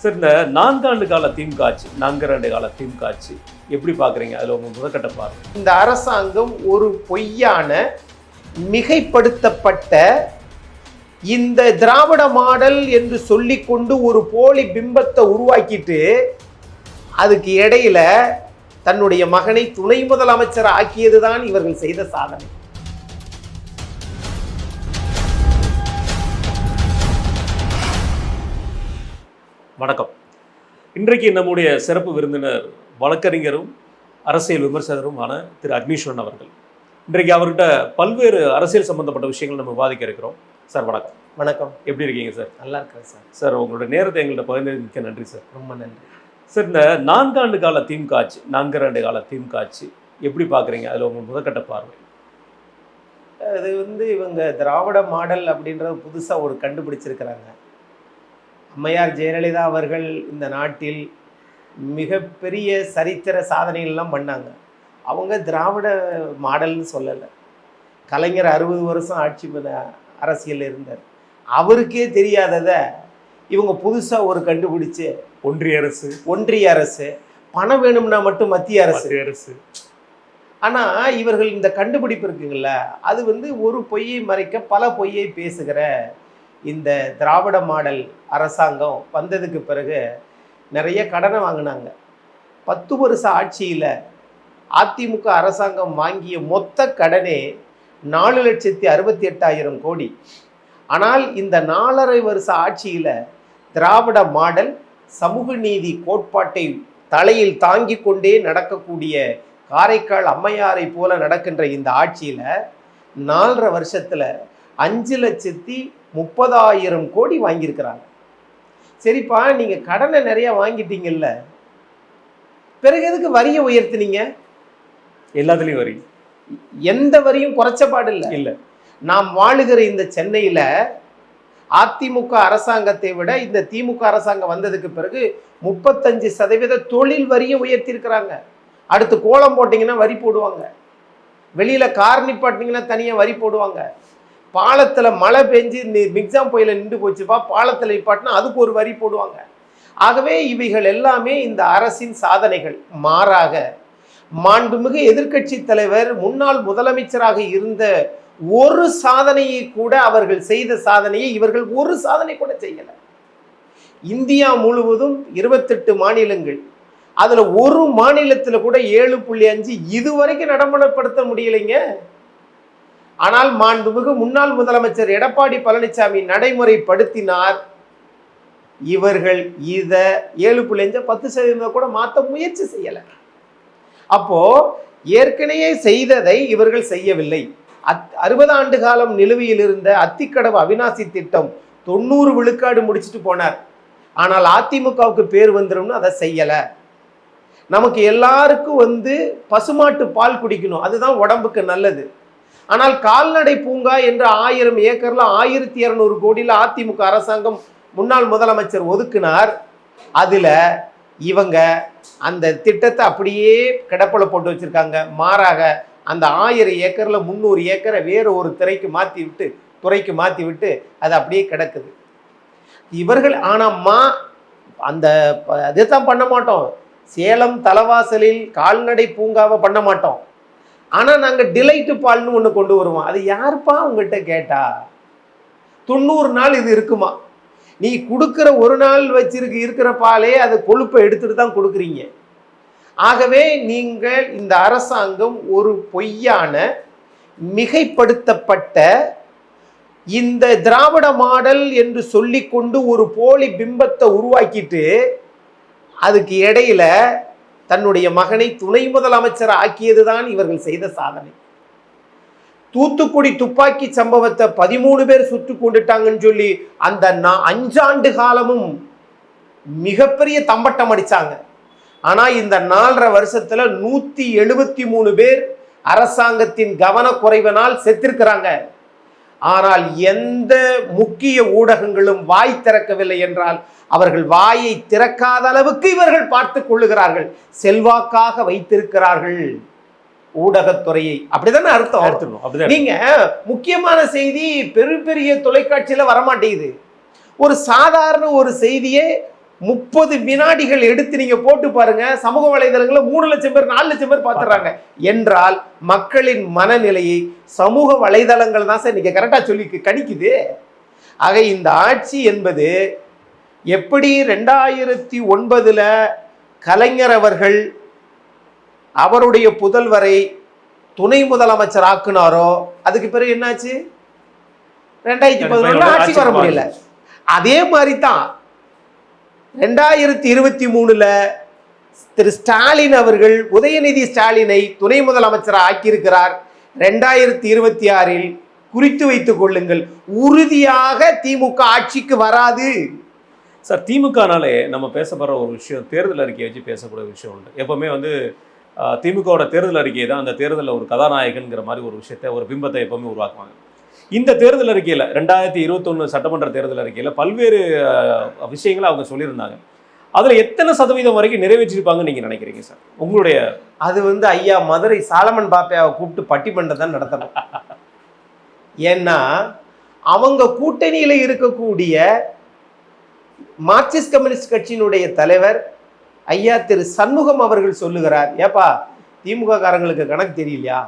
Sir இந்த நான்காண்டு கால திமுக ஆட்சி நான்காண்டு கால திமுக ஆட்சி எப்படி பார்க்குறீங்க? அதில் உங்கள் முதற்கட்ட பாருங்க இந்த அரசாங்கம் ஒரு பொய்யான மிகைப்படுத்தப்பட்ட இந்த திராவிட மாடல் என்று சொல்லிக்கொண்டு ஒரு போலி பிம்பத்தை உருவாக்கிட்டு அதுக்கு இடையில தன்னுடைய மகனை துணை முதலமைச்சர் ஆக்கியதுதான் இவர்கள் செய்த சாதனை. வணக்கம். இன்றைக்கு நம்முடைய சிறப்பு விருந்தினர் வழக்கறிஞரும் அரசியல் விமர்சகருமான திரு அக்னீஸ்வரன் அவர்கள். இன்றைக்கு அவர்கிட்ட பல்வேறு அரசியல் சம்பந்தப்பட்ட விஷயங்கள் நம்ம விவாதிக்க இருக்கிறோம். சார் வணக்கம். வணக்கம். எப்படி இருக்கீங்க சார்? நல்லா இருக்கிறேன் சார். சார் உங்களோட நேரத்தை எங்கள்கிட்ட பகிர்ந்ததுக்கு மிக்க நன்றி சார். ரொம்ப நன்றி. சார் இந்த நான்காண்டு கால திமுக ஆட்சி நான்காண்டு கால திமுக ஆட்சி எப்படி பார்க்குறீங்க? அதில் உங்கள் முதற்கட்ட பார்வை. அது வந்து இவங்க திராவிட மாடல் அப்படின்றத புதுசாக ஒரு கண்டுபிடிச்சிருக்கிறாங்க. அம்மையார் ஜெயலலிதா அவர்கள் இந்த நாட்டில் மிகப்பெரிய சரித்திர சாதனைகள்லாம் பண்ணாங்க. அவங்க திராவிட மாடல்னு சொல்லலை. கலைஞர் அறுபது வருஷம் ஆட்சி பண்ண அரசியல் இருந்தார். அவருக்கே தெரியாததை இவங்க புதுசாக ஒரு கண்டுபிடிச்சு ஒன்றிய அரசு. ஒன்றிய அரசு பணம் வேணும்னா மட்டும் மத்திய அரசு. அரசு. ஆனால் இவர்கள் இந்த கண்டுபிடிப்பு இருக்குங்கள்ல அது வந்து ஒரு பொய்யை மறைக்க பல பொய்யை பேசுகிற இந்த திராவிட மாடல் அரசாங்கம் வந்ததுக்கு பிறகு நிறைய கடனை வாங்கினாங்க. பத்து வருஷ ஆட்சியில் அதிமுக அரசாங்கம் வாங்கிய மொத்த கடனே நாலு லட்சத்தி அறுபத்தி எட்டாயிரம் கோடி. ஆனால் இந்த நாலரை வருஷ ஆட்சியில் திராவிட மாடல் சமூக நீதி கோட்பாட்டை தலையில் தாங்கி கொண்டே நடக்கக்கூடிய காரைக்கால் அம்மையாரை போல நடக்கின்ற இந்த ஆட்சியில் நாலரை வருஷத்தில் அஞ்சு லட்சத்தி முப்பதாயிரம் கோடி வாங்கியிருக்கிறாங்க. சரிப்பா நீங்கள் கடனை நிறைய வாங்கிட்டீங்கல்ல. பிறகு எதுக்கு வரியை உயர்த்துனீங்க? எல்லாத்துலேயும் வரி. எந்த வரியும் குறைச்ச பாடில்லை இல்லை. நாம் வாழுகிற இந்த சென்னையில் அதிமுக அரசாங்கத்தை விட இந்த திமுக அரசாங்கம் வந்ததுக்கு பிறகு முப்பத்தஞ்சு சதவீத தொழில் வரியை உயர்த்தியிருக்கிறாங்க. அடுத்து கோலம் போட்டிங்கன்னா வரி போடுவாங்க. வெளியில் கார் நிப்பாட்டினீங்கன்னா தனியாக வரி போடுவாங்க. பாலத்தில் மழை பெஞ்சு நி- மிக்ஸாம் புயல நின்று போச்சுப்பா பாலத்தில் இப்பாட்டினா அதுக்கு ஒரு வரி போடுவாங்க. ஆகவே இவைகள் எல்லாமே இந்த அரசின் சாதனைகள். மாறாக மாண்புமிகு எதிர்க்கட்சி தலைவர் முன்னாள் முதலமைச்சராக இருந்த ஒரு சாதனையை கூட அவர்கள் செய்த சாதனையை இவர்கள் ஒரு சாதனை கூட செய்யலை. இந்தியா முழுவதும் இருபத்தெட்டு மாநிலங்கள். அதில் ஒரு மாநிலத்தில் கூட ஏழு புள்ளி அஞ்சு இதுவரைக்கும் நடைமுறைப்படுத்த முடியலைங்க. ஆனால் மாண்புமிகு முன்னாள் முதலமைச்சர் எடப்பாடி பழனிசாமி நடைமுறைப்படுத்தினார். இவர்கள் இத ஏழு புள்ளி பத்து சதவீதம் கூட மாற்ற முயற்சி செய்யலை. அப்போ ஏற்கனவே செய்ததை இவர்கள் செய்யவில்லை. அத் அறுபது ஆண்டு காலம் நிலுவையில் இருந்த அத்திக்கடவு அவிநாசி திட்டம் தொண்ணூறு விழுக்காடு முடிச்சுட்டு போனார். ஆனால் அதிமுகவுக்கு பேர் வந்துடும்னு அதை செய்யலை. நமக்கு எல்லாருக்கும் வந்து பசுமாட்டு பால் குடிக்கணும். அதுதான் உடம்புக்கு நல்லது. ஆனால் கால்நடை பூங்கா என்ற ஆயிரம் ஏக்கர்ல ஆயிரத்தி இரநூறு கோடியில் அதிமுக அரசாங்கம் முன்னாள் முதலமைச்சர் ஒதுக்கினார். அதில் இவங்க அந்த திட்டத்தை அப்படியே கிடப்பில் போட்டு வச்சுருக்காங்க. மாறாக அந்த ஆயிரம் ஏக்கரில் முந்நூறு ஏக்கரை வேறு ஒரு துறைக்கு மாற்றி விட்டு துறைக்கு மாற்றி விட்டு அது அப்படியே கிடக்குது. இவர்கள் ஆனாம்மா அந்த அதை தான் பண்ண மாட்டோம். சேலம் தலவாசலில் கால்நடை பூங்காவை பண்ண மாட்டோம். ஆனால் நாங்கள் டிலைட்டு பால்னு ஒன்று கொண்டு வருவோம். அது யாருப்பா உங்கள்கிட்ட கேட்டா? தொண்ணூறு நாள் இது இருக்குமா? நீ கொடுக்குற ஒரு நாள் வச்சிருக்கு இருக்கிற பாலே அது கொழுப்பை எடுத்துட்டு தான் கொடுக்குறீங்க. ஆகவே நீங்கள் இந்த அரசாங்கம் ஒரு பொய்யான மிகைப்படுத்தப்பட்ட இந்த திராவிட மாடல் என்று சொல்லிக்கொண்டு ஒரு போலி பிம்பத்தை உருவாக்கிட்டு அதுக்கு இடையில தன்னுடைய மகனை துணை முதலமைச்சர் ஆக்கியதுதான் இவர்கள் செய்த சாதனை. தூத்துக்குடி துப்பாக்கி சம்பவத்தை பதிமூணு பேர் சுட்டு கொண்டுட்டாங்கன்னு சொல்லி அந்த நா- அஞ்சாண்டு காலமும் மிகப்பெரிய தம்பட்டம் அடித்தாங்க ஆனால் இந்த நாலரை வருஷத்தில் நூற்றி எழுபத்தி மூணு பேர் அரசாங்கத்தின் கவனக்குறைவினால் செத்திருக்கிறாங்க. ஆனால் எந்த முக்கிய ஊடகங்களும் வாய் திறக்கவில்லை என்றால் அவர்கள் வாயை திறக்காத அளவுக்கு இவர்கள் பார்த்துக் கொள்ளுகிறார்கள். செல்வாக்காக வைத்திருக்கிறார்கள். ஊடகத்துறையை. அப்படிதானே அர்த்தம்? நீங்க முக்கியமான செய்தி பெரிய பெரிய தொலைக்காட்சியில வரமாட்டேங்குது. ஒரு சாதாரண ஒரு செய்தியே முப்பது வினாடிகள் எடுத்து நீங்க போட்டு பாருங்க. சமூக வலைதளங்கள்ல மூணு லட்சம் பேர் நாலு லட்சம் பேர் பார்த்துறாங்க என்றால் மக்களின் மனநிலையை சமூக வலைதளங்கள் தான் சார் நீங்க கரெக்டா சொல்லி கணிக்குது. ஆக இந்த ஆட்சி என்பது எப்படி ரெண்டாயிரத்தி ஒன்பதுல கலைஞர் அவர்கள் அவருடைய புதல்வரை துணை முதலமைச்சர் ஆக்குனாரோ அதுக்கு பிறகு என்னாச்சு? ரெண்டாயிரத்தி பதினொன்றுல ஆட்சிக்கு வர முடியல. அதே மாதிரி தான் ரெண்டாயிரத்தி இருபத்தி மூணில் திரு ஸ்டாலின் அவர்கள் உதயநிதி ஸ்டாலினை துணை முதலமைச்சராக ஆக்கியிருக்கிறார். ரெண்டாயிரத்தி இருபத்தி ஆறில் குறித்து வைத்துக் கொள்ளுங்கள். உறுதியாக திமுக ஆட்சிக்கு வராது. சார் திமுகனாலே நம்ம பேசப்படுற ஒரு விஷயம் தேர்தல் அறிக்கையை வச்சு பேசக்கூடிய விஷயம் உண்டு. எப்போவுமே வந்து திமுகவோட தேர்தல் அறிக்கை தான் அந்த தேர்தலில் ஒரு கதாநாயகன்கிற மாதிரி ஒரு விஷயத்தை ஒரு பிம்பத்தை எப்போவுமே உருவாக்குவாங்க. இந்த தேர்தல் அறிக்கையில் ரெண்டாயிரத்தி இருபத்தொன்று சட்டமன்ற தேர்தல் அறிக்கையில் பல்வேறு விஷயங்களை அவங்க சொல்லியிருந்தாங்க. அதில் எத்தனை சதவீதம் வரைக்கும் நிறைவேற்றிருப்பாங்கன்னு நீங்கள் நினைக்கிறீங்க சார்? உங்களுடைய அது வந்து ஐயா மதுரை சாலமன் பாப்பையாவை கூப்பிட்டு பட்டிமன்றம் தான் நடத்தணும். ஏன்னா அவங்க கூட்டணியில் இருக்கக்கூடிய மார்க்சிஸ்ட் கம்யூனிஸ்ட் கட்சியினுடைய தலைவர் ஐயா திரு சண்முகம் அவர்கள் சொல்லுகிறார் ஏப்பா திமுக காரங்களுக்கு கணக்கு தெரியலையா?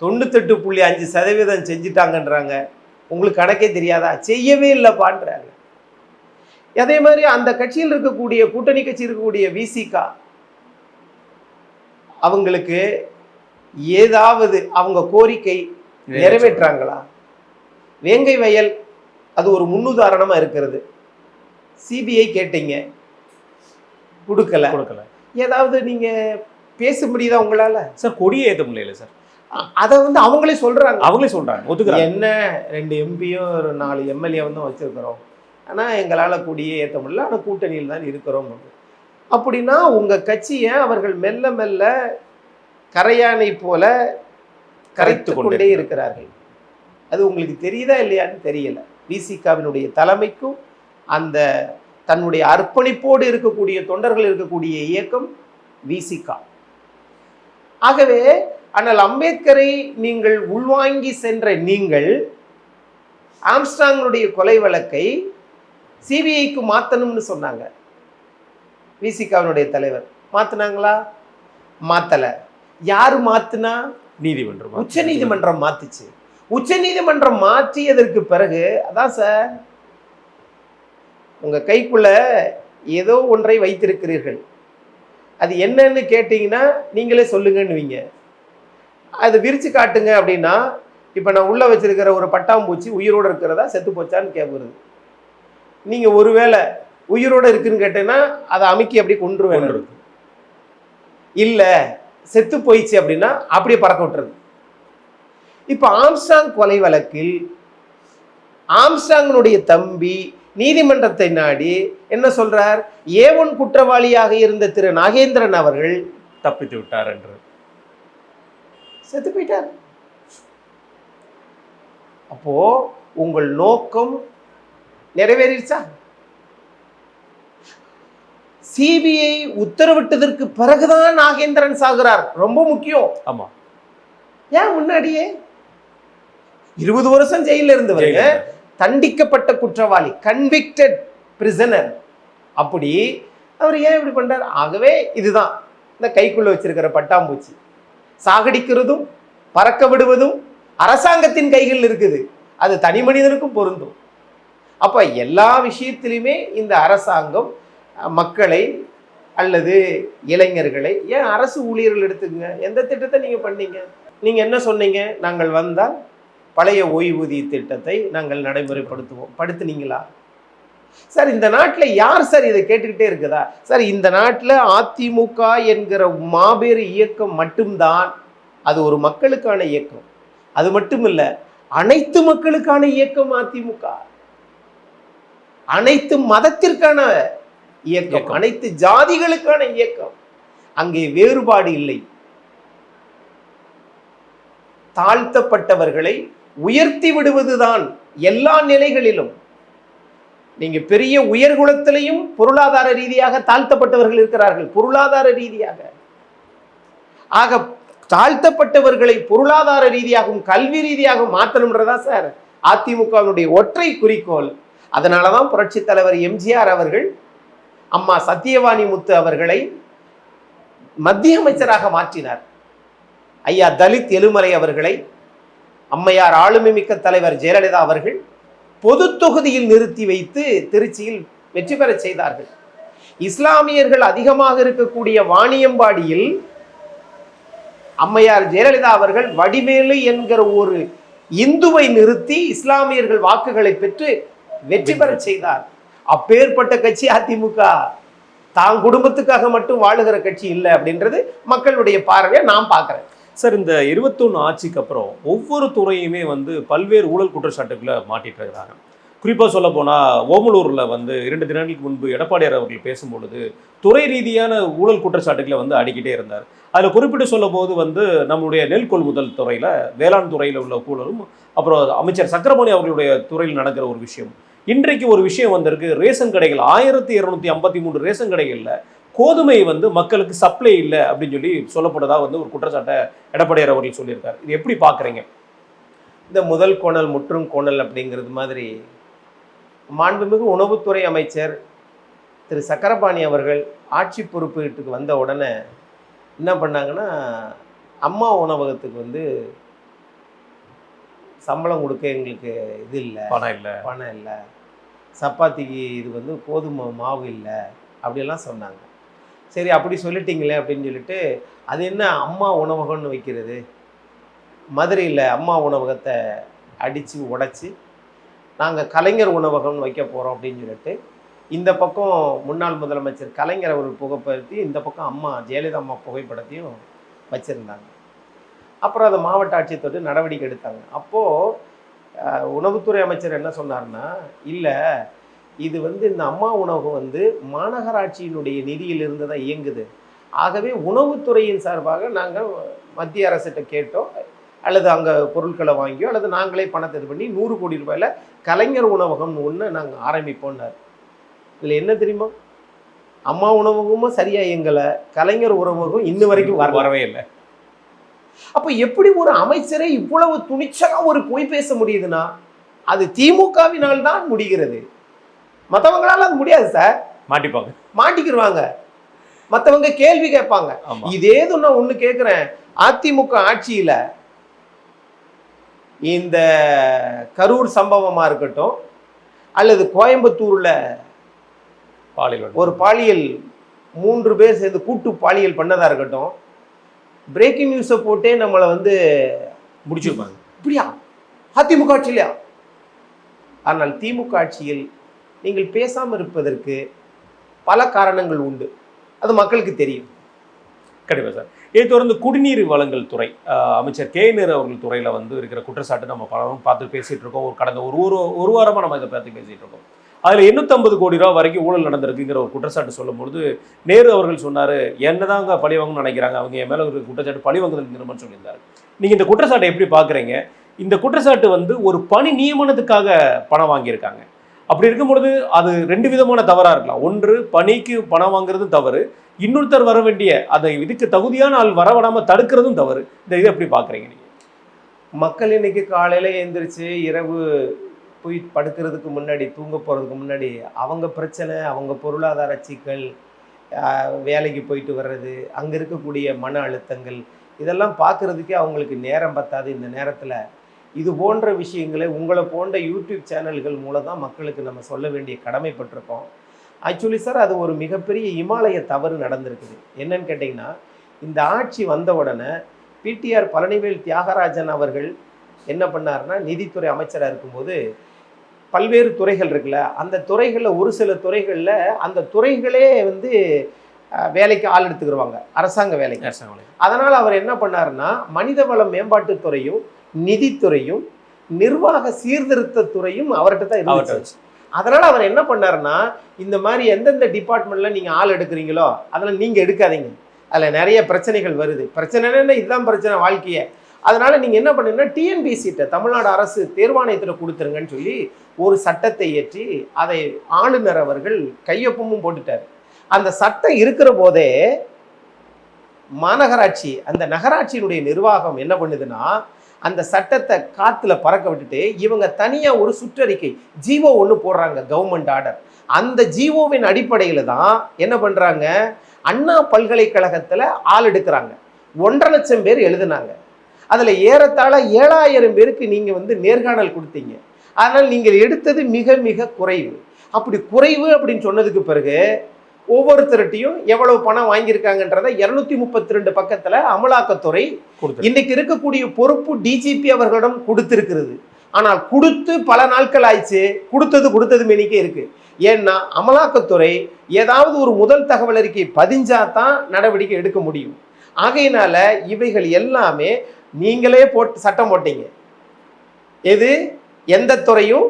தொண்ணூத்தெட்டு புள்ளி அஞ்சு சதவீதம் செஞ்சுட்டாங்கன்றாங்க. உங்களுக்கு கணக்கே தெரியாதா? செய்யவே இல்லைப்பான்றாங்க. அதே மாதிரி அந்த கட்சியில் இருக்கக்கூடிய கூட்டணி கட்சி இருக்கக்கூடிய விசிகா அவங்களுக்கு ஏதாவது அவங்க கோரிக்கை நிறைவேற்றாங்களா? வேங்கை வயல் அது ஒரு முன்னுதாரணமா இருக்கிறது. சிபிஐ கேட்டீங்க. கொடுக்கல. கொடுக்கல. ஏதாவது நீங்க பேச முடியுதா உங்களால? சார் கொடியே ஏற்ற முடியல சார். அதை வந்து அவங்களே சொல்றாங்க. அவங்களே சொல்றாங்க. ஒத்துக்கிறாங்க. என்ன ரெண்டு எம்பியும் ஒரு நாலு எம்எல்ஏ வந்து வச்சிருக்கிறோம். ஆனா எங்களால கொடியே ஏற்ற முடியல. ஆனா கூட்டணியில் தான் இருக்கிறோம். அப்படின்னா உங்க கட்சியை அவர்கள் மெல்ல மெல்ல கரையானை போல கரைத்து கொண்டே இருக்கிறார்கள். அது உங்களுக்கு தெரியுதா இல்லையான்னு தெரியல. விசிகாவினுடைய தலைமைக்கும் அந்த தன்னுடைய அர்ப்பணிப்போடு இருக்கக்கூடிய தொண்டர்கள் இருக்கக்கூடிய இயக்கம் விசிகா ஆகவே ஆனால் அம்பேத்கரை நீங்கள் உள்வாங்கி சென்ற நீங்கள் ஆம்ஸ்டாங்களுடைய கொலை வழக்கை சிபிஐக்கு மாத்தணும்னு சொன்னாங்க. விசிகாவினுடைய தலைவர். மாத்துனாங்களா? மாத்தல. யாரு மாத்துனா? நீதிமன்றம் உச்ச நீதிமன்றம் மாத்துச்சு. உச்ச நீதிமன்றம் மாற்றியதற்கு பிறகு அதான் சார் உங்க கைக்குள்ள ஏதோ ஒன்றை வைத்திருக்கிறீர்கள். அது என்னன்னு கேட்டீங்கன்னா நீங்களே சொல்லுங்கன்னுவீங்க. அது விரிச்சு காட்டுங்க அப்படின்னா இப்போ நான் உள்ள வச்சிருக்கிற ஒரு பட்டாம்பூச்சி உயிரோட இருக்கிறதா செத்து போச்சான்னு கேட்குறது நீங்க ஒருவேளை உயிரோட இருக்குன்னு கேட்டீங்கன்னா அதை அமுக்கி அப்படியே கொன்று. இல்ல செத்து போயிடுச்சு அப்படின்னா அப்படியே பறக்க விட்டுறது. இப்ப ஆம்ஸ்டாங் கொலை வழக்கில் ஆம்ஸ்டாங்கினுடைய தம்பி நீதிமன்றத்தை நாடி என்ன சொல்றார்? ஏவன் குற்றவாளியாக இருந்த திரு நாகேந்திரன் அவர்கள் தப்பித்து விட்டார் என்று. செத்து போயிட்டார். அப்போ உங்கள் நோக்கம் நிறைவேறிடுச்சா? சிபிஐ உத்தரவிட்டதற்கு பிறகுதான் நாகேந்திரன் சாகுறார். ரொம்ப முக்கியம். ஆமா. ஏன் முன்னாடியே? இருபது வருஷம் ஜெயில இருந்தவருங்க. தண்டிக்கப்பட்ட குற்றவாளி கன்விக்டட் பிரிசனர் அப்படி அவர் ஏன் இப்படி பண்றார்? ஆகவே இதுதான். இந்த கைக்குள்ள வச்சிருக்கிற பட்டாம்பூச்சி. சாகடிக்கிறதும் பறக்க விடுவதும் அரசாங்கத்தின் கைகள் இருக்குது. அது தனி மனிதனுக்கும் பொருந்தும். அப்போ எல்லா விஷயத்திலுமே இந்த அரசாங்கம் மக்களை அல்லது இளைஞர்களை ஏன் அரசு ஊழியர்கள் எடுத்துக்கங்க? எந்த திட்டத்தை நீங்கள் பண்ணீங்க? நீங்கள் என்ன சொன்னீங்க? நாங்கள் வந்தால் பழைய ஓய்வூதிய திட்டத்தை நாங்கள் நடைமுறைப்படுத்துவோம். படுத்துனீங்களா? சார் இந்த நாட்டில் யார் சார் இதை கேட்டுக்கிட்டே இருக்குதா? சார் இந்த நாட்டில் அதிமுக என்கிற மாபெரு இயக்கம் மட்டும்தான் அது ஒரு மக்களுக்கான இயக்கம். அது மட்டும் இல்ல அனைத்து மக்களுக்கான இயக்கம் அதிமுக. அனைத்து மதத்திற்கான இயக்கம் இயக்கம். அனைத்து ஜாதிகளுக்கான இயக்கம். அங்கே வேறுபாடு இல்லை. தாழ்த்தப்பட்டவர்களை உயர்த்தி விடுவதுதான் எல்லா நிலைகளிலும். நீங்க பெரிய உயர்குலத்திலையும் பொருளாதார ரீதியாக தாழ்த்தப்பட்டவர்கள் இருக்கிறார்கள். பொருளாதார ரீதியாக. ஆக தாழ்த்தப்பட்டவர்களை பொருளாதார ரீதியாகவும் கல்வி ரீதியாகவும் மாற்றணுன்றதா சார்? அதிமுகவினுடைய ஒற்றை குறிக்கோள். அதனால தான் புரட்சி தலைவர் எம்ஜிஆர் அவர்கள் அம்மா சத்தியவாணி முத்து அவர்களை மத்திய அமைச்சராக மாற்றினார். ஐயா தலித் எலுமலை அவர்களை அம்மையார் ஆளுமை மிக்க தலைவர் ஜெயலலிதா அவர்கள் பொது தொகுதியில் நிறுத்தி வைத்து திருச்சியில் வெற்றி பெறச் செய்தார்கள். இஸ்லாமியர்கள் அதிகமாக இருக்கக்கூடிய வாணியம்பாடியில் அம்மையார் ஜெயலலிதா அவர்கள் வடிவேலு என்கிற ஒரு இந்துவை நிறுத்தி இஸ்லாமியர்கள் வாக்குகளை பெற்று வெற்றி பெறச் செய்தார். அப்பேற்பட்ட கட்சி அதிமுக. தான் குடும்பத்துக்காக மட்டும் வாழுகிற கட்சி இல்லை அப்படின்றது மக்களுடைய பார்வையை நான் பார்க்குறேன். சார் இந்த இருபத்தொன்று ஆட்சிக்கு அப்புறம் ஒவ்வொரு துறையுமே வந்து பல்வேறு ஊழல் குற்றச்சாட்டுகளை மாட்டிட்டு இருக்கிறாங்க. குறிப்பாக சொல்ல போனால் ஓமலூரில் வந்து இரண்டு தினங்களுக்கு முன்பு எடப்பாடியார் அவர்கள் பேசும்பொழுது துறை ரீதியான ஊழல் குற்றச்சாட்டுகளை வந்து அடிக்கிட்டே இருந்தார். அதில் குறிப்பிட்டு சொல்லும் போது வந்து நம்முடைய நெல் கொள்முதல் துறையில் வேளாண் துறையில் உள்ள ஊழலும் அப்புறம் அமைச்சர் சக்கரமணி அவர்களுடைய துறையில் நடக்கிற ஒரு விஷயம். இன்றைக்கு ஒரு விஷயம் வந்திருக்கு. ரேஷன் கடைகள் ஆயிரத்தி இரநூத்தி ஐம்பத்தி மூணு ரேஷன் கடைகளில் கோதுமை வந்து மக்களுக்கு சப்ளை இல்லை அப்படின்னு சொல்லி சொல்லப்படுறதா வந்து ஒரு குற்றச்சாட்டை எடப்பாடியார் அவர்கள் சொல்லியிருக்காரு. இது எப்படி பார்க்குறீங்க? இந்த முதல் கோணல் முற்றும் கோணல் அப்படிங்கிறது மாதிரி மாண்புமிகு உணவுத்துறை அமைச்சர் திரு சக்கரபாணி அவர்கள் ஆட்சி பொறுப்புக்கு வந்த உடனே என்ன பண்ணாங்கன்னா அம்மா உணவகத்துக்கு வந்து சம்பளம் கொடுக்க எங்களுக்கு இது இல்லை. பணம் இல்லை. பணம் இல்லை. சப்பாத்திக்கு இது வந்து கோதுமை மாவு இல்லை. அப்படியெல்லாம் சொன்னாங்க. சரி அப்படி சொல்லிட்டீங்களே அப்படின்னு சொல்லிட்டு அது என்ன அம்மா உணவகம்னு வைக்கிறது? மதுரையில் அம்மா உணவகத்தை அடித்து உடைச்சி நாங்கள் கலைஞர் உணவகம்னு வைக்க போகிறோம் அப்படின்னு சொல்லிட்டு இந்த பக்கம் முன்னாள் முதலமைச்சர் கலைஞர் அவர்கள் புகைப்படுத்தி இந்த பக்கம் அம்மா ஜெயலலிதா அம்மா புகைப்படத்தையும் வச்சுருந்தாங்க. அப்புறம் அதை மாவட்ட ஆட்சியத்தோடு நடவடிக்கை எடுத்தாங்க. அப்போது உணவுத்துறை அமைச்சர் என்ன சொன்னார்னா இல்லை இது வந்து இந்த அம்மா உணவகம் வந்து மாநகராட்சியினுடைய நிதியிலிருந்து தான் இயங்குது. ஆகவே உணவுத்துறையின் சார்பாக நாங்கள் மத்திய அரசிட்ட கேட்டோம் அல்லது அங்கே பொருட்களை வாங்கியோ அல்லது நாங்களே பணத்தை இது பண்ணி நூறு கோடி ரூபாயில் கலைஞர் உணவகம்னு ஒன்று நாங்கள் ஆரம்பிப்போம்னார். இதில் என்ன தெரியுமா? அம்மா உணவகமும் சரியா இயங்கலை கலைஞர் உணவகம் இன்ன வரைக்கும் வரல. வரவே இல்லை. அப்போ எப்படி ஒரு அமைச்சரை இவ்வளவு துணிச்சலா ஒரு பொய் பேச முடியுதுன்னா அது திமுகவினால் தான் முடிகிறது. மற்றவங்களால அது முடியாது சார். மாட்டிப்பாங்க. மாட்டிக்கிடுவாங்க மற்றவங்க கேள்வி கேட்பாங்க. இதேது நான் ஒன்று கேட்குறேன் அதிமுக ஆட்சியில் இந்த கரூர் சம்பவமா இருக்கட்டும் அல்லது கோயம்புத்தூர்ல பாலியல். ஒரு பாலியல் மூன்று பேர் சேர்ந்து கூட்டு பாலியல் பண்ணதா இருக்கட்டும் பிரேக்கிங் நியூஸை போட்டே நம்மளை வந்து முடிச்சிருப்பாங்க. இப்படியா? அதிமுக ஆட்சியிலையா? ஆனால் திமுக ஆட்சியில் நீங்கள் பேசாமல் இருப்பதற்கு பல காரணங்கள் உண்டு. அது மக்களுக்கு தெரியும். கண்டிப்பாக சார். இதை தொடர்ந்து குடிநீர் வழங்கல் துறை அமைச்சர் கே. நேரு அவர்கள் துறையில் வந்து இருக்கிற குற்றச்சாட்டு நம்ம பலரும் பார்த்து பேசிகிட்டு இருக்கோம். ஒரு கடந்த ஒரு ஒரு ஒரு வாரமாக நம்ம இதை பார்த்து பேசிகிட்டு இருக்கோம். அதில் எண்ணூற்றம்பது கோடி ரூபா வரைக்கும் ஊழல் நடந்திருக்குங்கிற ஒரு குற்றச்சாட்டு சொல்லும்பொழுது நேரு அவர்கள் சொன்னார் என்னதாங்க பழி வாங்கணும்னு நினைக்கிறாங்க? அவங்க என் மேலே ஒரு குற்றச்சாட்டு பழி வாங்குதல் நிறுவனம் சொல்லியிருந்தார். நீங்கள் இந்த குற்றச்சாட்டை எப்படி பார்க்குறீங்க? இந்த குற்றச்சாட்டு வந்து ஒரு பணி நியமனத்துக்காக பணம் வாங்கியிருக்காங்க. அப்படி இருக்கும் பொழுது அது ரெண்டு விதமான தவறாக இருக்கலாம். ஒன்று பணிக்கு பணம் வாங்குறது தவறு. இன்னொருத்தர் வர வேண்டிய அதை இதுக்கு தகுதியான ஆள் வரவிடாமல் தடுக்கிறதும் தவறு. இந்த இதை எப்படி பார்க்குறீங்க நீங்கள் மக்கள் இன்னைக்கு காலையில் எழுந்திரிச்சு இரவு போய் படுக்கிறதுக்கு முன்னாடி தூங்க போகிறதுக்கு முன்னாடி அவங்க பிரச்சனை அவங்க பொருளாதார சிக்கல் வேலைக்கு போயிட்டு வர்றது அங்கே இருக்கக்கூடிய மன அழுத்தங்கள் இதெல்லாம் பார்க்குறதுக்கே அவங்களுக்கு நேரம் பத்தாது. இந்த நேரத்தில் இது போன்ற விஷயங்களை உங்களை போன்ற யூடியூப் சேனல்கள் மூலம் தான் மக்களுக்கு நம்ம சொல்ல வேண்டிய கடமைப்பட்டிருக்கோம். ஆக்சுவலி சார் அது ஒரு மிகப்பெரிய இமாலய தவறு நடந்திருக்குது. என்னன்னு கேட்டிங்கன்னா இந்த ஆட்சி வந்த உடனே பிடிஆர் பழனிவேல் தியாகராஜன் அவர்கள் என்ன பண்ணாருன்னா நிதித்துறை அமைச்சராக இருக்கும்போது பல்வேறு துறைகள் இருக்குல்ல அந்த துறைகளில் ஒரு சில துறைகளில் அந்த துறைகளே வந்து வேலைக்கு ஆள் எடுத்துக்கிடுவாங்க அரசாங்க வேலைக்கு. அதனால் அவர் என்ன பண்ணாருன்னா மனிதவள மேம்பாட்டுத்துறையும் நிதித்துறையும் நிர்வாக சீர்திருத்த துறையும் அவர்கிட்ட தான் இருந்துச்சு. அதனால அவர் என்ன பண்ணாருன்னா இந்த மாதிரி எந்தெந்த டிபார்ட்மெண்ட்ல நீங்க ஆள் எடுக்கிறீங்களோ அதெல்லாம் நீங்க எடுக்காதீங்க. அதுல நிறைய பிரச்சனைகள் வருது. பிரச்சனைன்னா இதுதான் பிரச்சனை வாழ்க்கைய. அதனால நீங்க என்ன பண்ணுங்கன்னா டிஎன்பிசிட்ட தமிழ்நாடு அரசு தேர்வாணையத்துல கொடுத்துருங்கன்னு சொல்லி ஒரு சட்டத்தை இயற்றி அதை ஆளுநர் அவர்கள் கையொப்பமும் போட்டுட்டார். அந்த சட்டம் இருக்கிற போதே மாநகராட்சி அந்த நகராட்சியினுடைய நிர்வாகம் என்ன பண்ணுதுன்னா அந்த சட்டத்தை காற்றுல பறக்க விட்டுட்டு இவங்க தனியாக ஒரு சுற்றறிக்கை ஜீவோ ஒன்று போடுறாங்க கவர்மெண்ட் ஆர்டர் அந்த ஜீவோவின் அடிப்படையில் தான் என்ன பண்ணுறாங்க அண்ணா பல்கலைக்கழகத்தில் ஆள் எடுக்கிறாங்க. ஒன்றரை லட்சம் பேர் எழுதுனாங்க. அதில் ஏறத்தாழ ஏழாயிரம் பேருக்கு நீங்கள் வந்து நேர்காணல் கொடுத்தீங்க. ஆனால் நீங்கள் எடுத்தது மிக மிக குறைவு. அப்படி குறைவு அப்படின்னு சொன்னதுக்கு பிறகு ஒவ்வொருத்தர்கிட்டையும் எவ்வளவு பணம் வாங்கியிருக்காங்கன்றதை இருநூத்தி முப்பத்தி ரெண்டு பக்கத்துல அமலாக்கத்துறை இன்னைக்கு இருக்கக்கூடிய பொறுப்பு டிஜிபி அவர்களிடம் கொடுத்திருக்கிறது. ஆனால் கொடுத்து பல நாட்கள் ஆயிடுச்சு. கொடுத்தது கொடுத்தது மேனிக்கே இருக்கு. ஏன்னா அமலாக்கத்துறை ஏதாவது ஒரு முதல் தகவல் அறிக்கை பதிஞ்சா தான் நடவடிக்கை எடுக்க முடியும். ஆகையினால இவைகள் எல்லாமே நீங்களே போட்டு சட்டம் போட்டீங்க. எது? எந்த துறையும்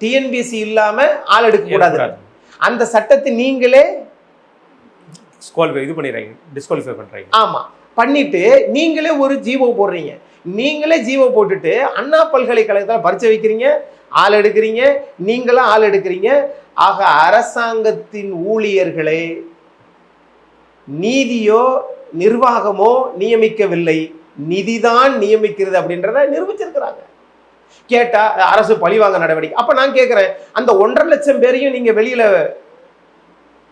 டிஎன்பிசி இல்லாம ஆள் எடுக்க கூடாது. அந்த சட்டத்தை நீங்களே ஸ்குவாலிஃபை இது பண்ணிடுறாங்க டிஸ்குவாலிஃபை பண்ணுறாங்க ஆமாம் பண்ணிட்டு நீங்களே ஒரு ஜீவோ போடுறீங்க. நீங்களே ஜீவோ போட்டுட்டு அண்ணா பல்கலைக்கழகத்தில் பரிச்சை வைக்கிறீங்க ஆள் எடுக்கிறீங்க நீங்களும் ஆள் எடுக்கிறீங்க. ஆக அரசாங்கத்தின் ஊழியர்களை நீதியோ நிர்வாகமோ நியமிக்கவில்லை. நிதிதான் நியமிக்கிறது அப்படின்றத நிரூபிச்சிருக்கிறாங்க. கேட்டா அரசு பழிவாங்க நடவடிக்கை. அப்ப நான் கேட்கிறேன் அந்த ஒன்றரை லட்சம் பேரையும் நீங்க வெளியில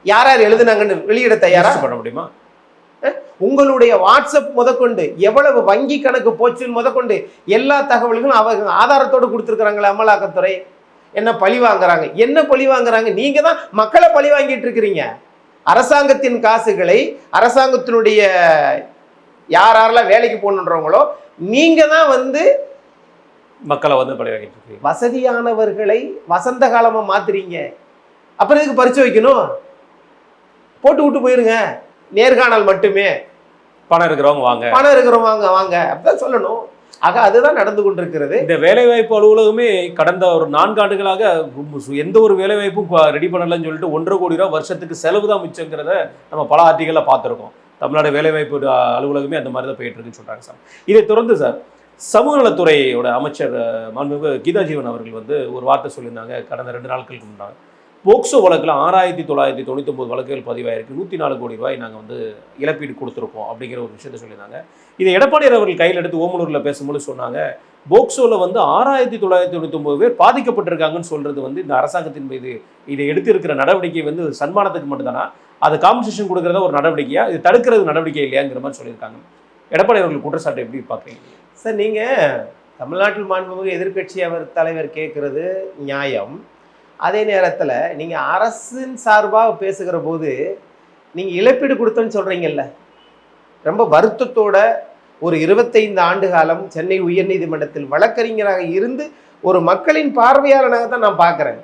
யார் யார் எழுதுனாங்கன்னு வெளியிட தயாரா? பண்ண முடியுமா? உங்களுடைய வாட்ஸ்அப் முதற்கொண்டு எவ்வளவு வங்கி கணக்கு போச்சுன்னு முதற்கொண்டு எல்லா தகவல்களும் அவங்க ஆதாரத்தோடு கொடுத்துருக்குறாங்களே அமலாக்கத்துறை. என்ன பழி வாங்குறாங்க? என்ன பழி வாங்குறாங்க? நீங்க தான் மக்களை பழி வாங்கிட்டு இருக்கிறீங்க. அரசாங்கத்தின் காசுகளை அரசாங்கத்தினுடைய யார் யாரெல்லாம் வேலைக்கு போகணுன்றவங்களோ நீங்க தான் வந்து மக்களை வந்து பழி வாங்கிட்டு இருக்கீங்க வசதியானவர்களை வசந்த காலமா மாத்துறீங்க. அப்புறம் எதுக்கு பரிச்சு வைக்கணும்? போட்டு விட்டு போயிருங்க. நேர்காணல் மட்டுமே. பணம் இருக்கிறவங்க வாங்க. பணம் இருக்கிறவங்க வாங்க வாங்க. அப்படிதான் சொல்லணும். ஆக அதுதான் நடந்து கொண்டிருக்கிறது. இந்த வேலைவாய்ப்பு அலுவலகமே கடந்த ஒரு நான்கு ஆண்டுகளாக உம் எந்த ஒரு வேலைவாய்ப்பும் ரெடி பண்ணலன்னு சொல்லிட்டு ஒன்றரை கோடி ரூபா வருஷத்துக்கு செலவு தான் மிச்சங்கிறத நம்ம பல ஆர்டிகளில் பார்த்துருக்கோம். தமிழ்நாடு வேலைவாய்ப்பு அலுவலகமே அந்த மாதிரி தான் போயிட்டு இருக்குன்னு சொல்றாங்க சார். இதை தொடர்ந்து சார் சமூக நலத்துறையோட அமைச்சர் மாண்புமிகு கீதா ஜீவன் அவர்கள் வந்து ஒரு வார்த்தை சொல்லியிருந்தாங்க. கடந்த ரெண்டு நாட்களுக்கு முன்னாடி போக்சோ வழக்கில் ஆறாயிரத்தி தொள்ளாயிரத்தி தொண்ணூத்தொம்பது வழக்குகள் பதிவாயிருக்கு. நூற்றி நாலு கோடி ரூபாய் நாங்கள் வந்து இழப்பீடு கொடுத்துருக்கோம் அப்படிங்கிற ஒரு விஷயத்த சொல்லியிருந்தாங்க. இதை எடப்பாடியார் அவர்கள் கையில் எடுத்து ஓமலூரில் பேசும்போது சொன்னாங்க போக்சோவில் வந்து ஆறாயிரத்தி தொள்ளாயிரத்தி தொண்ணூத்தொம்பது பேர் பாதிக்கப்பட்டிருக்காங்கன்னு சொல்கிறது வந்து இந்த அரசாங்கத்தின் மீது இதை எடுத்திருக்கிற நடவடிக்கை வந்து சன்மானத்துக்கு மட்டும்தானா? அது காம்பன்சேஷன் கொடுக்கறதா ஒரு நடவடிக்கையா? இது தடுக்கிறது நடவடிக்கை இல்லையாங்கிற மாதிரி சொல்லியிருக்காங்க. எடப்பாடி அவர்கள் குற்றச்சாட்டை எப்படி பார்க்குறீங்க? சார் நீங்கள் தமிழ்நாட்டில் மாண்புமிகு எதிர்கட்சி அவர் தலைவர் கேட்கறது நியாயம். அதே நேரத்தில் நீங்கள் அரசின் சார்பாக பேசுகிற போது நீங்கள் இழப்பீடு கொடுத்தோன்னு சொல்கிறீங்கல்ல ரொம்ப வருத்தத்தோட ஒரு இருபத்தைந்து ஆண்டு காலம் சென்னை உயர்நீதிமன்றத்தில் வழக்கறிஞராக இருந்து ஒரு மக்களின் பார்வையாளனாக தான் நான் பார்க்குறேன்.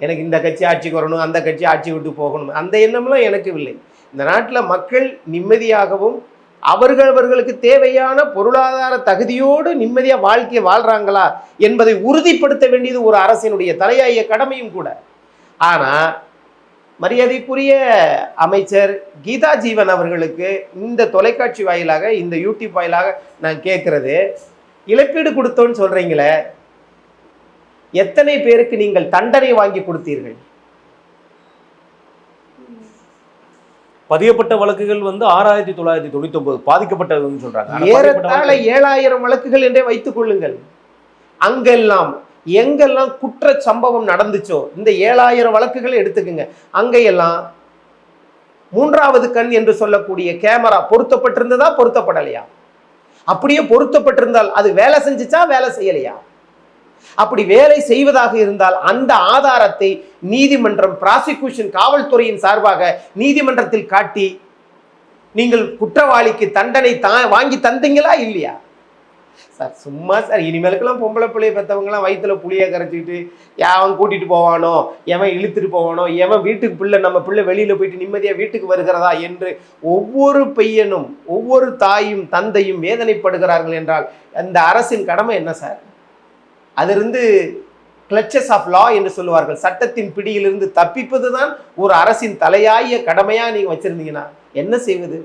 எனக்கு இந்த கட்சி ஆட்சிக்கு வரணும் அந்த கட்சி ஆட்சி விட்டு போகணும் அந்த எண்ணம்லாம் எனக்கு இல்லை. இந்த நாட்டில் மக்கள் நிம்மதியாகவும் அவர்கள் அவர்களுக்கு தேவையான பொருளாதார தகுதியோடு நிம்மதியாக வாழ்க்கையை வாழ்கிறாங்களா என்பதை உறுதிப்படுத்த வேண்டியது ஒரு அரசினுடைய தலையாய கடமையும் கூட. ஆனால் மரியாதைக்குரிய அமைச்சர் கீதா ஜீவன் அவர்களுக்கு இந்த தொலைக்காட்சி வாயிலாக இந்த யூடியூப் வாயிலாக நான் கேட்குறது இழப்பீடு கொடுத்தோன்னு சொல்கிறீங்களே எத்தனை பேருக்கு நீங்கள் தண்டனை வாங்கி கொடுத்தீர்கள்? பதியப்பட்ட வழக்குகள் வந்து ஆறாயிரத்தி தொள்ளாயிரத்தி தொண்ணூத்தொம்பது பாதிக்கப்பட்டதுன்னு சொல்றாங்க. ஏறத்தாழ ஏழாயிரம் வழக்குகள் என்றே வைத்துக் கொள்ளுங்கள். அங்கெல்லாம் எங்கெல்லாம் குற்ற சம்பவம் நடந்துச்சோ இந்த ஏழாயிரம் வழக்குகளை எடுத்துக்கங்க. அங்கெல்லாம் மூன்றாவது கண் என்று சொல்லக்கூடிய கேமரா பொருத்தப்பட்டிருந்ததா பொருத்தப்படலையா? அப்படியே பொருத்தப்பட்டிருந்தால் அது வேலை செஞ்சுச்சா வேலை செய்யலையா? அப்படி வேலை செய்வதாக இருந்தால் அந்த ஆதாரத்தை நீதிமன்றம் பிராசிக்யூஷன் காவல்துறையின் சார்பாக நீதிமன்றத்தில் காட்டி நீங்கள் குற்றவாளிக்கு தண்டனை தா வாங்கி தந்தீங்களா இல்லையா? சார் சும்மா சார் இனிமேலுக்கெல்லாம் பொம்பளை பிள்ளைய பெற்றவங்களாம் வயிற்றுல புளியை கரைச்சிக்கிட்டு அவன் கூட்டிட்டு போவானோ எவன் இழுத்துட்டு போவானோ எவன் வீட்டுக்கு பிள்ளை நம்ம பிள்ளை வெளியில் போயிட்டு நிம்மதியாக வீட்டுக்கு வருகிறதா என்று ஒவ்வொரு பையனும் ஒவ்வொரு தாயும் தந்தையும் வேதனைப்படுகிறார்கள் என்றால் அந்த அரசின் கடமை என்ன சார்? அதிலிருந்து கிளச்சஸ் ஆஃப் லா என்று சொல்லுவார்கள். சட்டத்தின் பிடியிலிருந்து தப்பிப்பது தான் ஒரு அரசின் தலையாய கடமையாக நீங்கள் வச்சுருந்தீங்கன்னா என்ன செய்வது?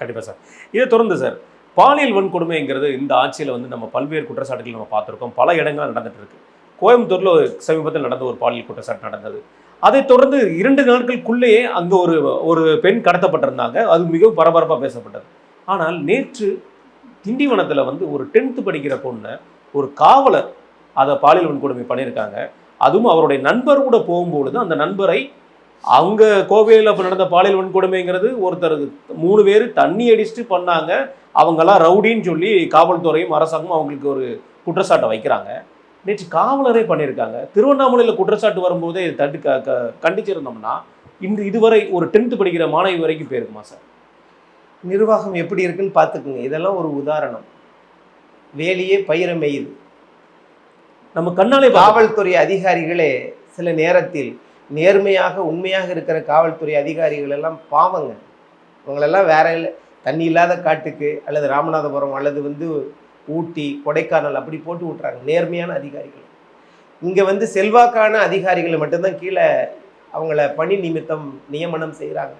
கண்டிப்பாக சார். இதை தொடர்ந்து சார் பாலியல் வன்கொடுமைங்கிறது இந்த ஆட்சியில் வந்து நம்ம பல்வேறு குற்றச்சாட்டுகள் நம்ம பார்த்துருக்கோம். பல இடங்கள் நடந்துட்டு இருக்கு கோயம்புத்தூரில் ஒரு சமீபத்தில் நடந்த ஒரு பாலியல் குற்றச்சாட்டு நடந்தது. அதைத் தொடர்ந்து இரண்டு நாட்களுக்குள்ளேயே அங்கே ஒரு ஒரு பெண் கடத்தப்பட்டிருந்தாங்க. அது மிகவும் பரபரப்பாக பேசப்பட்டது. ஆனால் நேற்று திண்டிவனத்தில் வந்து ஒரு டென்த்து படிக்கிற பொண்ணை ஒரு காவலர் அதை பாலியல் வன்கொடுமை பண்ணியிருக்காங்க. அதுவும் அவருடைய நண்பர் கூட போகும்பொழுது அந்த நண்பரை அங்கே கோவையில் அப்போ நடந்த பாலியல் வன்கொடுமைங்கிறது ஒருத்தர் மூணு பேர் தண்ணி அடிச்சுட்டு பண்ணாங்க. அவங்கெல்லாம் ரவுடின்னு சொல்லி காவல்துறையும் அரசாங்கமும் அவங்களுக்கு ஒரு குற்றச்சாட்டை வைக்கிறாங்க. நேற்று காவலரே பண்ணியிருக்காங்க. திருவண்ணாமலையில் குற்றச்சாட்டு வரும்போதே இதை தட்டு க க- கண்டிச்சிருந்தோம்னா இன்று இதுவரை ஒரு டென்த்து படிக்கிற மாணவி வரைக்கும் போயிருக்குமா சார்? நிர்வாகம் எப்படி இருக்குன்னு பார்த்துக்குங்க. இதெல்லாம் ஒரு உதாரணம். வேலியே பயிர மேயுது. நம்ம கண்ணாலே காவல்துறை அதிகாரிகளே சில நேரத்தில் நேர்மையாக உண்மையாக இருக்கிற காவல்துறை அதிகாரிகள் எல்லாம் பாவங்க. இவங்களெல்லாம் வேற இல்லை. தண்ணி இல்லாத காட்டுக்கு அல்லது ராமநாதபுரம் அல்லது வந்து ஊட்டி கொடைக்கானல் அப்படி போட்டு விட்றாங்க நேர்மையான அதிகாரிகள். இங்கே வந்து செல்வாக்கான அதிகாரிகளை மட்டும்தான் கீழே அவங்கள பணி நிமித்தம் நியமனம் செய்கிறாங்க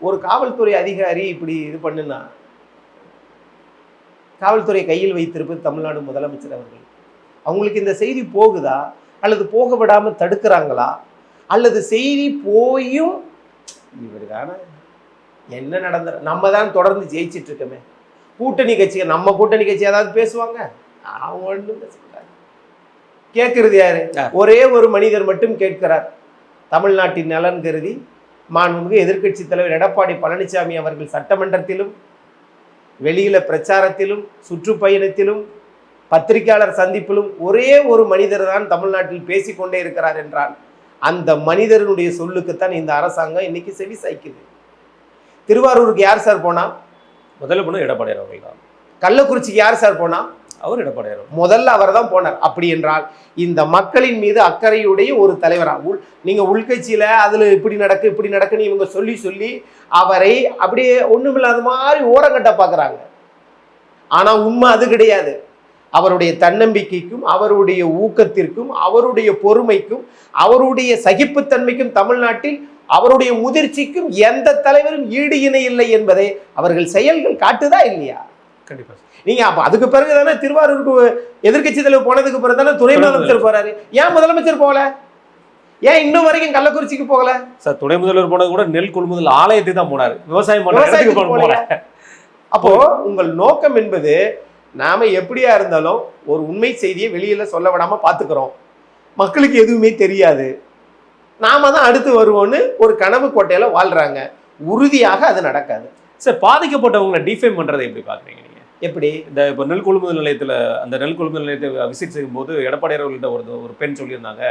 ஒரு காவல்துறை அதிகாரி இப்படி இது பண்ணுனா காவல்துறை கையில் வைத்திருப்பது தமிழ்நாடு முதலமைச்சர் அவர்கள். அவங்களுக்கு இந்த செய்தி போகுதா? அல்லது போக விடாம தடுக்கிறாங்களா? அல்லது செய்தி போயும் இவருதான? என்ன நடந்த நம்ம தான் தொடர்ந்து ஜெயிச்சிட்டு இருக்கோமே. கூட்டணி கட்சி நம்ம கூட்டணி கட்சி ஏதாவது பேசுவாங்க? அவங்க ஒன்றும் பேச மாட்டாங்க கேட்கறது யாரு. ஒரே ஒரு மனிதர் மட்டும் கேட்கிறார். தமிழ்நாட்டின் நலன் கருதி மாண்புமிகு எதிர்க்கட்சி தலைவர் எடப்பாடி பழனிசாமி அவர்கள் சட்டமன்றத்திலும் வெளியில பிரச்சாரத்திலும் சுற்றுப்பயணத்திலும் பத்திரிகையாளர் சந்திப்பிலும் ஒரே ஒரு மனிதர் தான் தமிழ்நாட்டில் பேசிக்கொண்டே இருக்கிறார் என்றால் அந்த மனிதனுடைய சொல்லுக்குத்தான் இந்த அரசாங்கம் இன்னைக்கு செவி சாய்க்குது. திருவாரூருக்கு யார் சார் போனா? முதல்ல பண்ண எடப்பாடியார் அவர்கள் தான். கள்ளக்குறிச்சிக்கு யார் சார் போனா? அவர் எடப்பாடியார் முதல்ல அவர் தான் போனார். அப்படி என்றால் இந்த மக்களின் மீது அக்கறையுடைய ஒரு தலைவராக உள் நீங்கள் உள்கட்சியில் அதில் இப்படி நடக்கு இப்படி நடக்குன்னு இவங்க சொல்லி சொல்லி அவரை அப்படியே ஒன்றுமில்லாத மாதிரி ஓரங்கட்ட பார்க்குறாங்க ஆனால் உண்மை அது கிடையாது. அவருடைய தன்னம்பிக்கைக்கும் அவருடைய ஊக்கத்திற்கும் அவருடைய பொறுமைக்கும் அவருடைய சகிப்புத்தன்மைக்கும் தமிழ்நாட்டில் அவருடைய முதிர்ச்சிக்கும் எந்த தலைவரும் ஈடு இணை இல்லை என்பதை அவர்கள் செயல்கள் காட்டுதா இல்லையா? கண்டிப்பா சார். நீங்க அப்ப அதுக்கு பிறகு தானே திருவாரூருக்கு எதிர்க்கட்சி தலைவர் போனதுக்கு பிறகு தானே துணை முதலமைச்சர் போறாரு? ஏன் முதலமைச்சர் போகல? ஏன் இன்னும் வரைக்கும் கள்ளக்குறிச்சிக்கு போகல? சார் துணை முதல்வர் போனது கூட நெல் கொள்முதல் ஆலயத்துக்கு தான் போனாரு. விவசாயம் போகல. அப்போ உங்கள் நோக்கம் என்பது நாம எப்படியா இருந்தாலும் ஒரு உண்மை செய்தியை வெளியில சொல்ல விடாம பாத்துக்கிறோம். மக்களுக்கு எதுவுமே தெரியாது. நாம தான் அடுத்து வருவோம்னு ஒரு கனவு கோட்டையில வாழ்றாங்க. உறுதியாக அது நடக்காது. சார் பாதிக்கப்பட்டவங்களை டிஃபைம் பண்றதை எப்படி பாக்குறீங்க எப்படி? இந்த இப்போ நெல் கொள்முதல் நிலையத்தில் அந்த நெல் கொள்முதல் நிலையத்தை விசிட் செய்யும்போது எடப்பாடி அவர்கள்ட்ட ஒரு ஒரு பெண் சொல்லியிருந்தாங்க.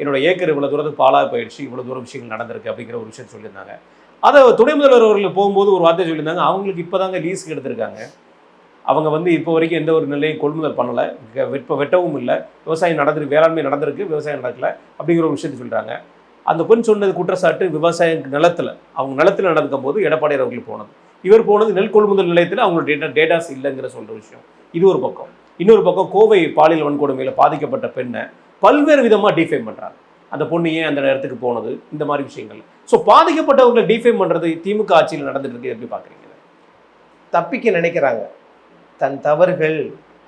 என்னோட ஏக்கர் இவ்வளோ தூரத்துக்கு பாலாக போயிடுச்சு இவ்வளோ தூரம் விஷயங்கள் நடந்திருக்கு அப்படிங்கிற ஒரு விஷயம் சொல்லியிருந்தாங்க. அதை துணை முதல்வர் அவர்கள் போகும்போது ஒரு வார்த்தை சொல்லியிருந்தாங்க. அவங்களுக்கு இப்போ தாங்க லீஸுக்கு எடுத்திருக்காங்க அவங்க வந்து இப்போ வரைக்கும் எந்த ஒரு நிலையும் கொள்முதல் பண்ணலை. வெட்ப வெட்டவும் இல்லை. விவசாயம் நடந்திருக்கு வேளாண்மை நடந்திருக்கு விவசாயம் நடக்கல அப்படிங்கிற ஒரு விஷயத்தை சொல்கிறாங்க அந்த பெண் சொன்னது குற்றச்சாட்டு விவசாய நிலத்தில். அவங்க நிலத்தில் நடக்கும் போது எடப்பாடி அவர்கள் போனது. இவர் போனது நெல் கொள்முதல் நிலையத்தில் அவங்களோட டேட்டா டேட்டாஸ் இல்லைங்கிற சொல்கிற விஷயம். இது ஒரு பக்கம். இன்னொரு பக்கம் கோவை பாலியல் வன்கொடுமையில் பாதிக்கப்பட்ட பெண்ணை பல்வேறு விதமாக டிஃபைம் பண்ணுறாங்க அந்த பொண்ணு ஏன் அந்த நேரத்துக்கு போனது? இந்த மாதிரி விஷயங்கள். ஸோ பாதிக்கப்பட்டவங்களை டிஃபைம் பண்ணுறது திமுக ஆட்சியில் நடந்துட்டு இருக்கு எப்படி பார்க்குறீங்க தப்பிக்க நினைக்கிறாங்க. தன் தவறுகள்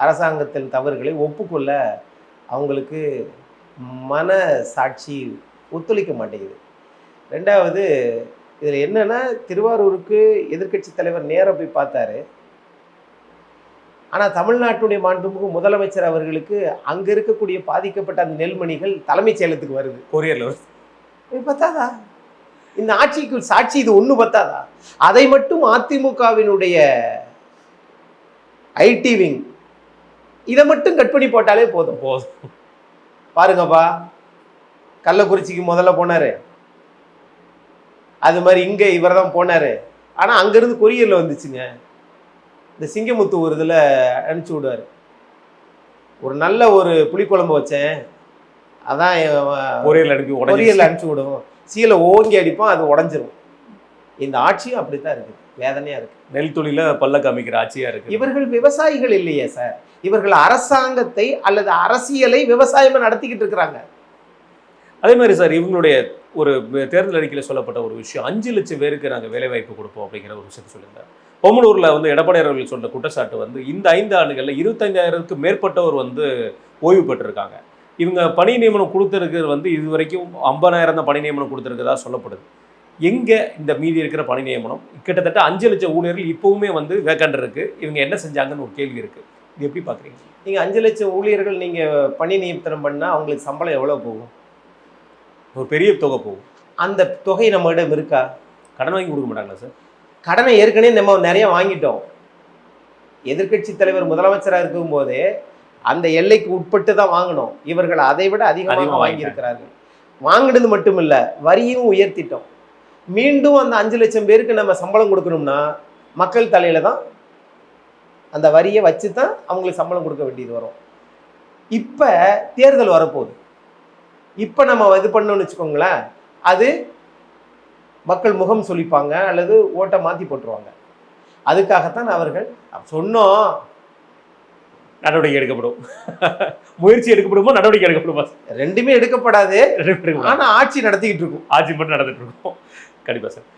அரசாங்கத்தின் தவறுகளை ஒப்புக்கொள்ள அவங்களுக்கு மன சாட்சி ஒத்துழைக்க மாட்டேங்குது. ரெண்டாவது இதில் என்னன்னா திருவாரூருக்கு எதிர்க்கட்சி தலைவர் நேரா போய் பார்த்தாரு. ஆனால் தமிழ்நாட்டுடைய மாண்புமிகு முதலமைச்சர் அவர்களுக்கு அங்கே இருக்கக்கூடிய பாதிக்கப்பட்ட அந்த நெல்மணிகள் தலைமைச் செயலகத்துக்கு வருது. கொரியர்ல இது பத்தாதா? இந்த ஆட்சிக்கு சாட்சி இது ஒண்ணு பத்தாதா? அதை மட்டும் அதிமுகவினுடைய ஐடி விங் இதை மட்டும் கட் பண்ணி போட்டாலே போதும். போதும். பாருங்கப்பா கள்ளக்குறிச்சிக்கு முதல்ல போனாரு. அது மாதிரி இங்க இவர் தான் போனாரு. ஆனா அங்கிருந்து கொரியர்ல வந்துச்சுங்க. இந்த சிங்கமுத்து ஒரு இதுல அனுப்பிச்சு விடுவாரு. ஒரு நல்ல ஒரு புளிக்குழம்பு வச்சேன். அதான் கொரியர்ல அனுப்பி பொரியல் அனுப்பிச்சு விடுவோம் சீலை ஓங்கி அடிப்போம் அது உடஞ்சிரும். இந்த ஆட்சியும் அப்படித்தான் இருக்குது வேதனையா இருக்கு. நெல் தொழில பல்ல காமிக்கிற ஆட்சியா இருக்கு. இவர்கள் விவசாயிகள் இல்லையே சார். இவர்கள் அரசாங்கத்தை அல்லது அரசியலை விவசாயமா நடத்திக்கிட்டு இருக்கிறாங்க. அதே மாதிரி சார் இவங்களுடைய ஒரு தேர்தல் அறிக்கையில் சொல்லப்பட்ட ஒரு விஷயம். அஞ்சு லட்சம் பேருக்கு நாங்கள் வேலைவாய்ப்பு கொடுப்போம் அப்படிங்கிற ஒரு விஷயத்தை சொல்லியிருந்தார். பொம்மலூரில் வந்து எடப்பாடி அவர்கள் சொன்ன குற்றச்சாட்டு வந்து இந்த ஐந்து ஆண்டுகளில் இருபத்தஞ்சாயிரத்துக்கு மேற்பட்டவர் வந்து ஓய்வு பெற்றிருக்காங்க. இவங்க பணி நியமனம் கொடுத்துருக்கிறது வந்து இது வரைக்கும் ஐம்பதாயிரம் தான் பணி நியமனம் கொடுத்துருக்கதா சொல்லப்படுது. எங்கே இந்த மீதி இருக்கிற பணி நியமனம்? கிட்டத்தட்ட அஞ்சு லட்சம் ஊழியர்கள் இப்போவுமே வந்து வேக்கண்ட் இருக்குது இவங்க என்ன செஞ்சாங்கன்னு ஒரு கேள்வி இருக்குது இது எப்படி பார்க்குறீங்க நீங்கள் அஞ்சு லட்சம் ஊழியர்கள் நீங்கள் பணி நியமனம் பண்ணால் அவங்களுக்கு சம்பளம் எவ்வளோ போகும்? ஒரு பெரிய தொகை போகும். அந்த தொகை நம்மகிட்ட இருக்கா? கடன் வாங்கி கொடுக்க மாட்டாங்களா சார்? கடனை ஏற்கனவே நம்ம நிறைய வாங்கிட்டோம். எதிர்க்கட்சி தலைவர் முதலமைச்சராக இருக்கும்போதே அந்த எல்லைக்கு உட்பட்டு தான் வாங்கினோம். இவர்கள் அதை விட அதிகமாக அதிகமா வாங்கியிருக்கிறார்கள். வாங்கினது மட்டும் இல்ல வரியும் உயர்த்திட்டோம். மீண்டும் அந்த அஞ்சு லட்சம் பேருக்கு நம்ம சம்பளம் கொடுக்கணும்னா மக்கள் தலையில தான் அந்த வரியை வச்சு தான் அவங்களுக்கு சம்பளம் கொடுக்க வேண்டியது வரும். இப்போ தேர்தல் வரப்போகுது. இப்போ நம்ம இது பண்ணோம்னு வச்சுக்கோங்களேன் அது மக்கள் முகம் சொல்லிப்பாங்க அல்லது ஓட்டை மாற்றி போட்டுருவாங்க. அதுக்காகத்தான் அவர்கள் சொன்னோம். நடவடிக்கை எடுக்கப்படும். முயற்சி எடுக்கப்படுமா நடவடிக்கை எடுக்கப்படுமா? ரெண்டுமே எடுக்கப்படாது. எடுக்கப்படும். ஆனா ஆட்சி நடத்திக்கிட்டு இருக்கும். ஆட்சி மட்டும் நடந்துட்டு இருக்கோம். கண்டிப்பா சார்.